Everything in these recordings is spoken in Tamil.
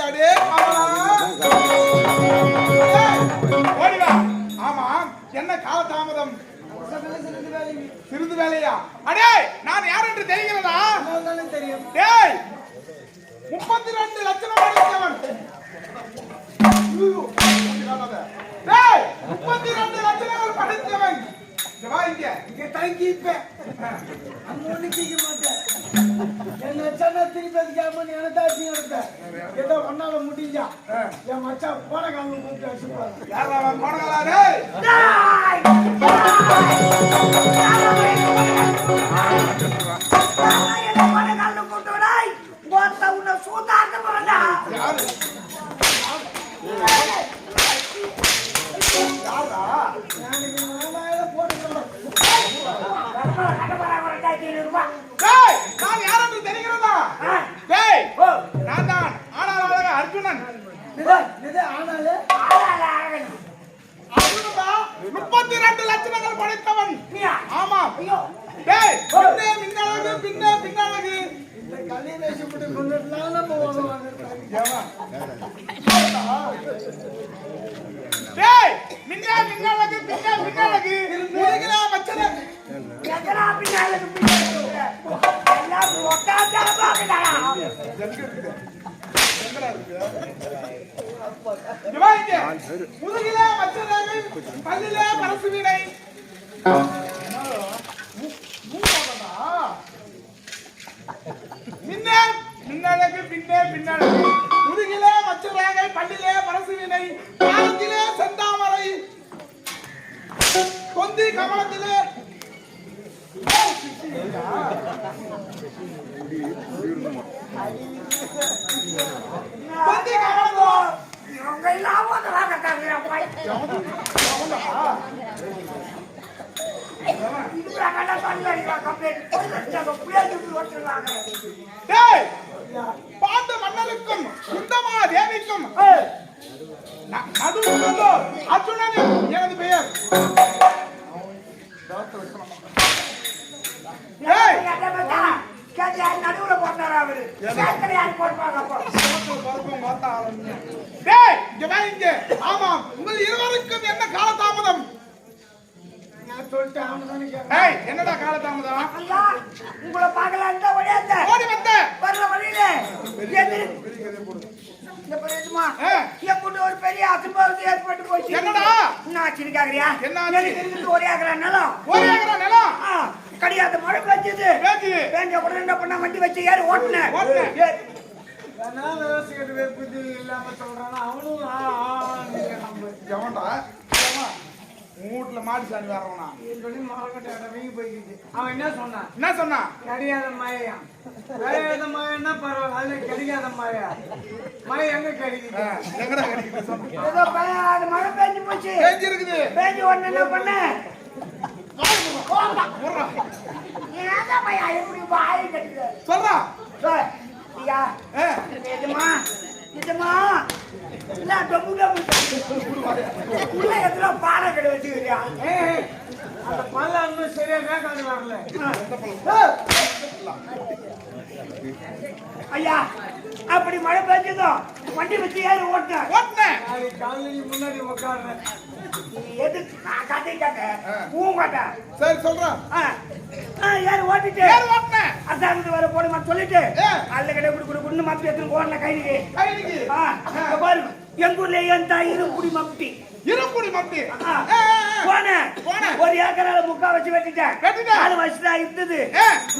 அடே ஓடி ஓடிவா ஆமா என்ன காலதாமதம் சிறிது வேலையா? அடே நான் யார் என்று தெரிகிறதா? தெரியும் டேய் முப்பத்தி ரெண்டு லட்சம் அடித்தவன். டேய் முப்பத்தி ரெண்டு லட்சம் படித்தவன் இங்க தங்கி இப்ப அங்க ஒண்ணு கேட்க மாட்டேன். என்ன சொன்னா திருப்பி அதுக்காம நீ எனக்கு தாட்சி எடுப்பேன் ஏதோ ஒன்னால முடிஞ்சா. என் மச்சான் போன காலம் கூப்பிட்டு வச்சுப்பாங்க யாரா போனங்களா முப்பத்தி ரெண்டு லட்சணங்கள் படைத்தவன். ஆமா. டேய் பின்னே பின்னழகு பின்னே பின்னழகு இந்த கல்வி வேஷப்பட்டு கொண்டுலாம் நம்ம ஏவா? டேய் பாண்ட மன்னனுக்கும் சுந்தமா தேவிக்கும் அர்ஜுனன் எனது பெயர் நடுவுல போட்டாரா அவரு அப்போ பருப்பம் பார்த்தா ஆரம்பிங்க. டேய் இங்க வா இங்க. ஆமாம் உங்கள் இருவருக்கும் என்ன கேட்கணும் டேய் என்னடா காலதாமதம்? ஐயா உங்களை பார்க்கலான்னு தான் ஓடியாந்த ஓடி வந்த. வர்ற வழியில. ஒரு பெரிய அசம்பாவிதம் ஏற்பட்டு போச்சு. என்னடா? என்ன ஆச்சுன்னு கேக்குறியா என்ன ஒரே ஆகிற நிலம்? ஒரே ஏக்கரா நிலம்? கிடையாது மழை பெஞ்சது பேஞ்ச உடனே என்ன பண்ண வண்டி வச்சு ஏறி ஓட்டுனேன். வேணா விவசாயிகிட்ட போய் புத்தி இல்லாம சொல்றானா அவனும் எவன்டா? வீட்டுல மாட்டு சாணி வரவனா சொல்லி மரக்கட்டை வீங்கி போய்க்குது அவன் என்ன சொன்னான்? என்ன சொன்னா? கிடையாத மாயா கிடையாத மாயன்னா பரவாயில்ல அதுல கிடைக்காத மாயா மாய எங்க கிடைக்குது? எங்கடா கிடைக்குது ஏதோ அது மழை பெஞ்சு போச்சு. பேஞ்சு இருக்குது பேஞ்சு உடனே என்ன பண்ண? சொல்றா. ஐயா நிஜமா நிஜமா இல்ல டொம்பு டொம்பு எத்தனை பாறை கடை வச்சுக்கிறியா அந்த பல்ல இன்னும் சரியா வேக்காடு வரல ஐயா அப்படி மழை பெஞ்சதும் வண்டி வச்சு ஏறி ஓட்டினேன் ஓட்டுனேன் முன்னாடி உட்காடுறேன் நான் கதை ஊன் கேட்டேன் சரி சொல்றேன் ஏறி ஓட்டிட்டு. ஏறு ஓட்டுனேன் அரசாங்கத்து வர போடுமா சொல்லிட்டு. அல்ல கடை குடு குடு குண்டு மப்பி கைக்கு கைக்கு ஆ, இங்க பாரு எங்க ஊர்ல என் தாய் இரும்புடி மப்பி இரும்புடி. போனேன் போனேன். ஒரு ஏக்கரால முக்கா வச்சு வெட்டிட்டேன். வெட்டிட்ட? நாலு வருஷம் இருந்தது.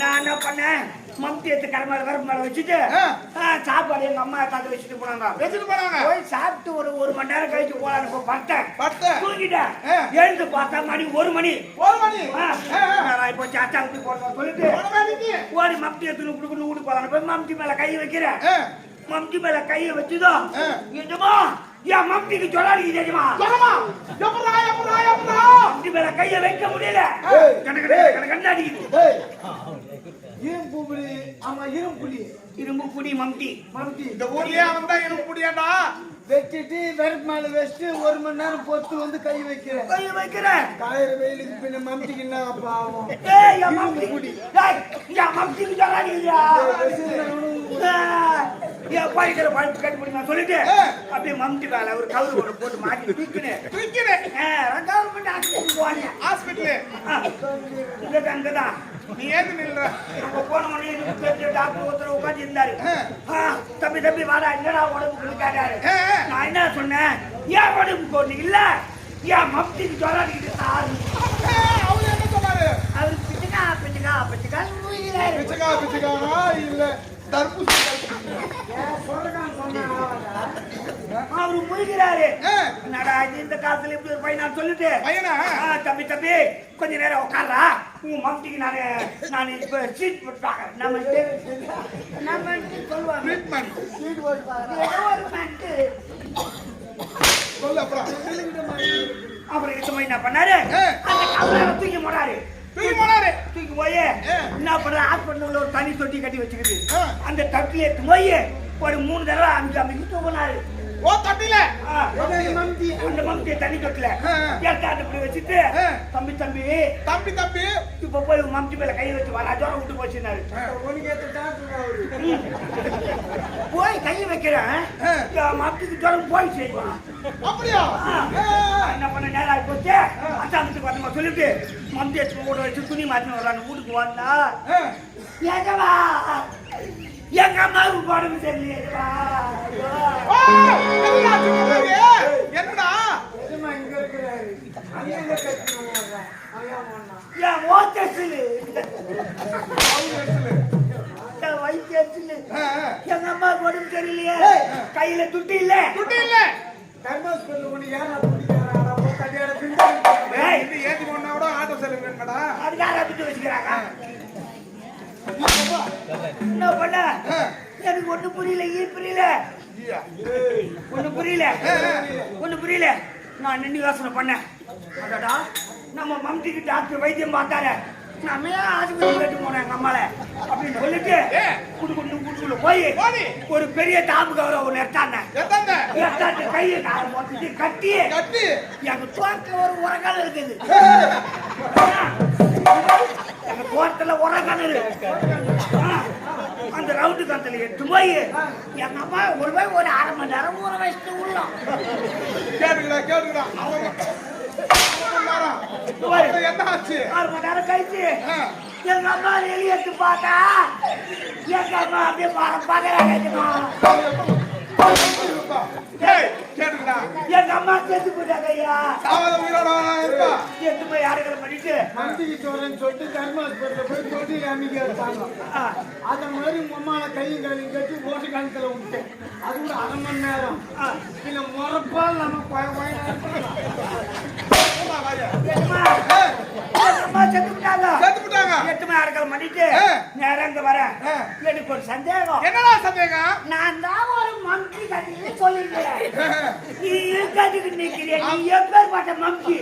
நான் என்ன பண்ணேன்? மம்தி எடுத்து கடை மேல வரப்பு மேல வச்சுட்டு சாப்பாடு எங்க அம்மா தாத்து வச்சுட்டு போனாங்க. வச்சுட்டு போனாங்க. போய் சாப்பிட்டு ஒரு ஒரு மணி நேரம் கழிச்சு போலான்னு போய் பார்த்தேன். தூங்கிட்டேன். எழுந்து பார்த்தா மணி ஒரு மணி. ஒரு மணி. இப்போ சாச்சா ஊத்தி போடணும் சொல்லிட்டு. ஓடி மம்தி எடுத்துன்னு குடுக்கணும் வீடு போலாம் போய் மம்தி மேல கை வைக்கிறேன். மம்தி மேல கையை வச்சுதோ ஆ. இதுமா என் மம்திக்கு சொல்லாடி தெரியுமா? சொல்லுமா எப்படா எப்படா எப்படா மம்தி மேல கையை வைக்க முடியல. ஏய். கணக்கு கணக்கு கண்ணாடி இரும்பு புலி ஆமா இரும்பு புலி. இரும்பு புடி மம்டி. மம்டி. இந்த ஊர்லயே அவன் தான் எனக்கு முடியாடா வச்சுட்டு வெறுப்பு மேல வச்சுட்டு ஒரு மணி நேரம் பொத்து வந்து கை வைக்கிறேன். கை வைக்கிறேன். காயிற வெயிலுக்கு பின்ன மம்டிக்கு என்ன பாவம்? ஏய் என் மம்டி. டேய் என் மம்டிக்கு சொல்லாதீங்கயா ஏன் பாய்க்கிற பாய்க்கு கட்டி சொல்லிட்டு அப்படியே மம்டி மேல ஒரு கவுரு ஒன்று போட்டு மாட்டி தூக்கினேன் தூக்கிறேன் கவர்மெண்ட் ஆஸ்பத்திரி போனேன். ஹாஸ்பிட்டலு. இங்க அங்கதான் நீ ஏத்து நில்ற? அங்க போன உடனே எனக்கு டாக்டர் ஒருத்தர் உட்காந்து இருந்தாரு. ஆ, தம்பி தம்பி வாடா என்னடா உடம்புக்கு கேட்டாரு. ஆ, ஆ. நான் என்ன சொன்னேன்? ஏன் உடம்புக்கு ஒண்ணு இல்ல? ஏன் மப்டிக்கு சொல்லாதீங்க சார்? அவரு என்ன சொன்னாரு? அவர் பிச்சுக்கா பிச்சுக்கா பிச்சுக்கா ஊழியராரு. பிச்சைக்கா பிச்சைக்கானா இல்ல. தர்பூசணி அவரு முழுகிறாரு ஆ. என்னடா இந்த காலத்துல இப்படி ஒரு பையன் சொல்லிட்டு? பையனா? தம்பி தம்பி கொஞ்ச நேரம் உட்கார்றா. உன் மம்டிக்கு நானு நான் இப்ப சீட் போட்டு பாக்குறேன் நம்ம நம்ம சொல்லுவாங்க. ஒரு மென்ட்டு. சொல்லு அப்புறம். அப்புறம் இந்த மாதிரி என்ன பண்ணாரு. அந்த தூக்கி போனாரு தூக்கி போனாரு. தூக்கி போய். என்ன பண்ற? ஹாஸ்பிட்டல்ல ஒரு தனி தொட்டி கட்டி வச்சுக்கிது. அந்த தட்டில எடுத்து போய் ஒரு மூணு தடவை அஞ்சு அமைக்கு தூக்கினாரு ஓ தட்டில? அந்த மம்மியை தண்ணி தொட்டில. ஏற்காடு இப்படி வச்சுட்டு. தம்பி தம்பி. தம்பி தம்பி. இப்ப போய் மம்டி மேல கை வச்சு வா நான் ஜோரம் விட்டு போச்சுனாரு போய் கை வைக்கிறேன். ஜோரம் போய் செய்வான். அப்படியா? என்ன பண்ண நேரம் ஆகி போச்சு? அச்சாமத்துக்கு வரமா சொல்லிட்டு மந்தி எடுத்து கூட வச்சு துணி மாற்றி வர்றாங்க வீட்டுக்கு வந்தா. எங்கவா எங்க அம்மாவுக்கு உடம்பு சரியில்லையேவா என்னடா எதுமா இங்க இருக்கிறாரு. எங்க அம்மாவுக்கு உடம்பு சரியில்லையே? கையில துட்டு இல்ல? துட்டு இல்ல. கல்யாண பின்னாடி ஏய், இது ஏத்தி கொண்டா கூட ஆட்டோ செலவு வேணுமாடா? அதுக்காக அப்படி வச்சுக்கிறாங்க? என்ன பண்ண? எனக்கு ஒண்ணு புரியல. ஈ புரியல? ஒண்ணு புரியல. ஒண்ணு புரியல. நான் நின்று யோசனை பண்ணேன். அடடா. நம்ம மம்டிக்கு டாக்டர் வைத்தியம் பார்த்தாரு. நம்ம ஏன் ஆஸ்பத்திரி கேட்டு போனோம் எங்க அம்மால. அப்படின்னு சொல்லிட்டு குடு குடு குடுக்குள்ள போய். ஒரு பெரிய டாப்பு கவரை ஒன்று எடுத்தாங்க. எடுத்தாந்து கையை காலை போட்டுட்டு கட்டி கட்டி. எங்க தோட்டத்துல ஒரு உரக்கால் இருக்குது. எங்க தோட்டத்துல உரக்கால் இருக்கு. அந்த ரவுண்டு கந்தல எடுத்து போய் எங்க அம்மா ஒரு போய் ஒரு அரை மணி நேரம் ஊற வச்சுட்டு உள்ளோம் அவங்க அவங்க என்ன ஆச்சு? ஆறு மணி நேரம் கழிச்சு. எங்க அம்மா வெளியே எடுத்து பார்த்தா எங்க அம்மா அப்படியே பார்க்கறாங்க எங்க அம்மா செத்து போயிட்டாங்க ஐயா. போய் யாருக்கிற பண்ணிட்டு மந்திக்கு சொல்லிட்டு தர்மாஸ்பத்திரியில போய் தொட்டி அமைக்க வச்சாங்க. அத மாதிரி உங்க அம்மாவை கையும் கையும் கட்டி ஓட்டு காலத்துல அது கூட அரை மணி நேரம். பின்ன முறப்பால் நம்ம கொய எனக்கு ஒரு சந்தேகம். என்னடா சந்தேகம்? நான் தான் ஒரு மம்கி கட்டின்னு சொல்லிருக்கிறேன் நீ இருக்காதுக்கு நிக்கிறிய நீ எப்பேற்பட்ட மம்கி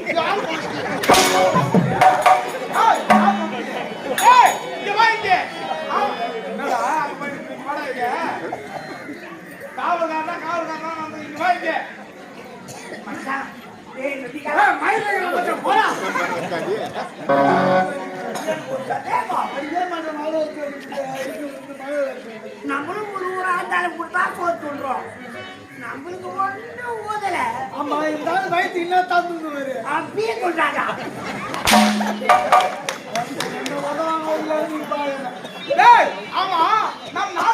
காவல்காரனா காவல்காரனா வந்து இங்க வா இங்க. மச்சான், நம்மளும் ஒரு ஊரா இருந்தாலும் கொடுத்தா போட்டுறோம் நம்மளுக்கு ஒண்ணும் ஊதல ஆமா இருந்தாலும் வயிற்று இல்ல தந்து அப்படியே சொல்றாங்க ஆமா நம்ம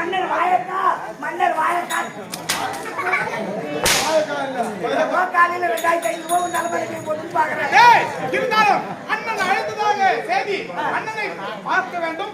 மன்னர் வாயக்கா மன்னர் வாயக்கா. காலையில ரெண்டாயிரத்தி ஐநூறு ரூபாய் தலைமைக்கு போட்டு பாக்குறேன் ஏய், இருந்தாலும் அண்ணன் அழைத்ததாக செய்தி. அண்ணனை பார்க்க வேண்டும்.